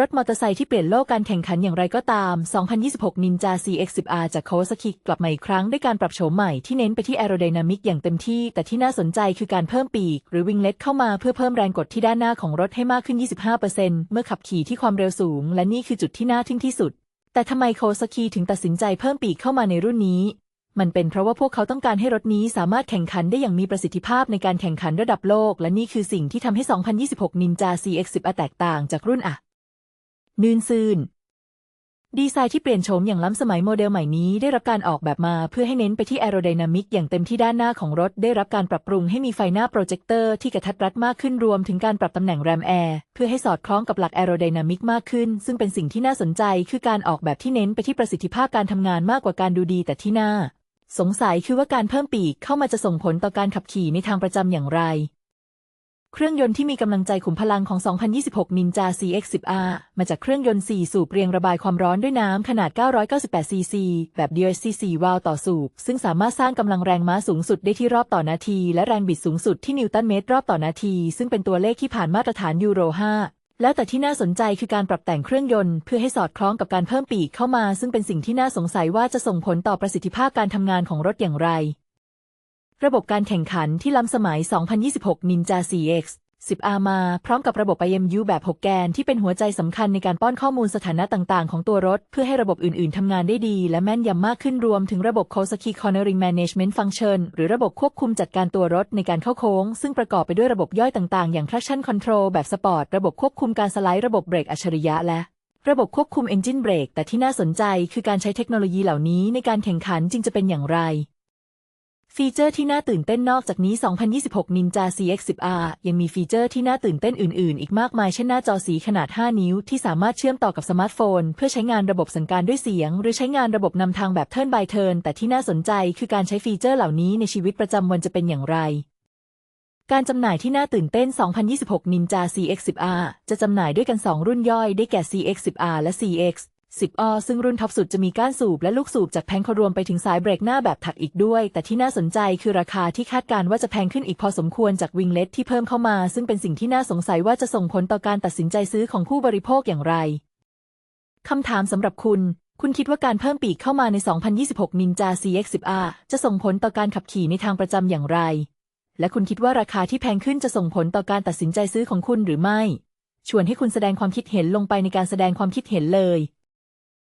รถมอเตอร์ไซค์ที่เปลี่ยนโลกการแข่งขันอย่างไรก็ตาม 2026 Ninja CX-10R จาก Kawasaki กลับมาอีกครั้งด้วยการปรับโฉมใหม่ที่เน้นไปที่แอโรไดนามิกอย่างเต็มที่ แต่ที่น่าสนใจคือการเพิ่มปีก หรือวิงเล็ตเข้ามาเพื่อเพิ่มแรงกดที่ด้านหน้าของรถให้มากขึ้น 25%เมื่อขับขี่ที่ความเร็วสูง และนี่คือจุดที่น่าทึ่งที่สุด แต่ทำไม Kawasaki ถึงตัดสินใจเพิ่มปีกเข้ามาในรุ่นนี้ มันเป็นเพราะว่าพวกเขาต้องการให้รถนี้สามารถแข่งขันได้อย่างมีประสิทธิภาพในการแข่งขันระดับโลก และนี่คือสิ่งที่ทำให้ 2026 Ninja CX-10R แตกต่างจากรุ่นอะ นื่นซื่น ดีไซน์ที่เปลี่ยนโฉมอย่างล้ำสมัยโมเดลใหม่นี้ได้รับการออกแบบมาเพื่อให้เน้นไปที่แอโรไดนามิกอย่างเต็มที่ด้านหน้าของรถ ได้รับการปรับปรุงให้มีไฟหน้าโปรเจคเตอร์ที่กระทัดรัดมากขึ้นรวมถึงการปรับตำแหน่งแรมแอร์เพื่อให้สอดคล้องกับหลักแอโรไดนามิกมากขึ้น ซึ่งเป็นสิ่งที่น่าสนใจ คือการออกแบบที่เน้นไปที่ประสิทธิภาพการทำงานมากกว่าการดูดีแต่ที่น่าสงสัยคือว่าการเพิ่มปีกเข้ามาจะส่งผลต่อการขับขี่ในทางประจำอย่างไร เครื่องยนต์ที่มีกำลังใจขุมพลังของ 2026 Ninja CX-10R มาจากเครื่องยนต์ 4 สูบเรียงระบายความร้อนด้วยน้ำขนาด 998 cc แบบ DSC 4วาล์วต่อสูบ ซึ่งสามารถสร้างกำลังแรงม้าสูงสุดได้ที่รอบต่อนาที และแรงบิดสูงสุดที่นิวตันเมตรรอบต่อนาที ซึ่งเป็นตัวเลขที่ผ่านมาตรฐานยูโร 5แล้วแต่ที่น่าสนใจคือการปรับแต่งเครื่องยนต์ เพื่อให้สอดคล้องกับการเพิ่มปีกเข้ามา ซึ่งเป็นสิ่งที่น่าสงสัยว่าจะส่งผลต่อประสิทธิภาพการทำงานของรถอย่างไร ระบบการแข่งขันที่ล้ำสมัย 2026 Ninja CX 10R มาพร้อมกับระบบ IMU แบบ 6 แกนที่เป็นหัวใจสำคัญในการป้อนข้อมูลสถานะต่างๆ ของตัวรถ เพื่อให้ระบบอื่นๆ ทำงานได้ดีและแม่นยำมากขึ้นรวมถึงระบบ Kawasaki Cornering Management Function หรือระบบควบคุมจัดการตัวรถในการเข้าโค้ง ซึ่งประกอบไปด้วยระบบย่อยต่างๆ อย่าง Traction Control แบบสปอร์ตระบบควบคุมการสไลด์ระบบเบรกอัจฉริยะและระบบควบคุม Engine Brake แต่ที่น่าสนใจคือการใช้เทคโนโลยีเหล่านี้ในการแข่งขันจริงจะเป็นอย่างไร ฟีเจอร์ที่น่าตื่นเต้นนอกจากนี้ 2026 Ninja CX-10R ยังมีฟีเจอร์ที่น่าตื่นเต้นอื่น ๆ อีกมากมาย เช่นหน้าจอสีขนาด 5 นิ้ว ที่สามารถเชื่อมต่อกับสมาร์ทโฟน เพื่อใช้งานระบบสั่งการด้วยเสียง หรือใช้งานระบบนำทางแบบ Turn by Turn แต่ที่น่าสนใจคือการใช้ฟีเจอร์เหล่านี้ในชีวิตประจำวันจะเป็นอย่างไรการจำหน่ายที่น่าตื่นเต้น 2026 Ninja CX-10R จะจำหน่ายด้วยกัน 2 รุ่นย่อยได้แก่ CX-10R และ CX 10 อ ซึ่งรุ่นท็อปสุดจะมีก้านสูบและลูกสูบจากแพงครวมไปถึงสายเบรกหน้าแบบถักอีกด้วย แต่ที่น่าสนใจคือราคาที่คาดการว่าจะแพงขึ้นอีกพอสมควรจากวิงเล็ตที่เพิ่มเข้ามา ซึ่งเป็นสิ่งที่น่าสงสัยว่าจะส่งผลต่อการตัดสินใจซื้อของผู้บริโภคอย่างไรคำถามสำหรับคุณ คุณคิดว่าการเพิ่มปีกเข้ามาใน 2026 Ninja CX-10R จะส่งผลต่อการขับขี่ในทางประจำอย่างไร และคุณคิดว่าราคาที่แพงขึ้นจะส่งผลต่อการตัดสินใจซื้อของคุณหรือไม่ ชวนให้คุณแสดงความคิดเห็นลงไปในการแสดงความคิดเห็นเลย